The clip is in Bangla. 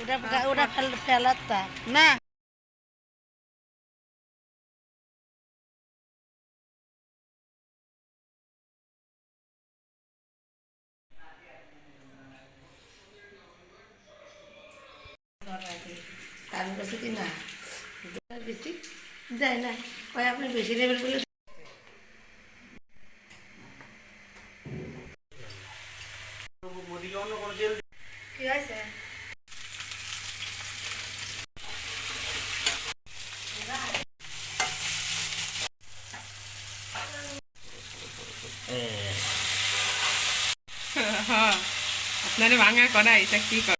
ওটা ওটা কি না। বেশি দেয় না কয় আপনি বেশি নেবেন বলে কি হয়েছে আপনারা ভাঙা করা এটা কি করা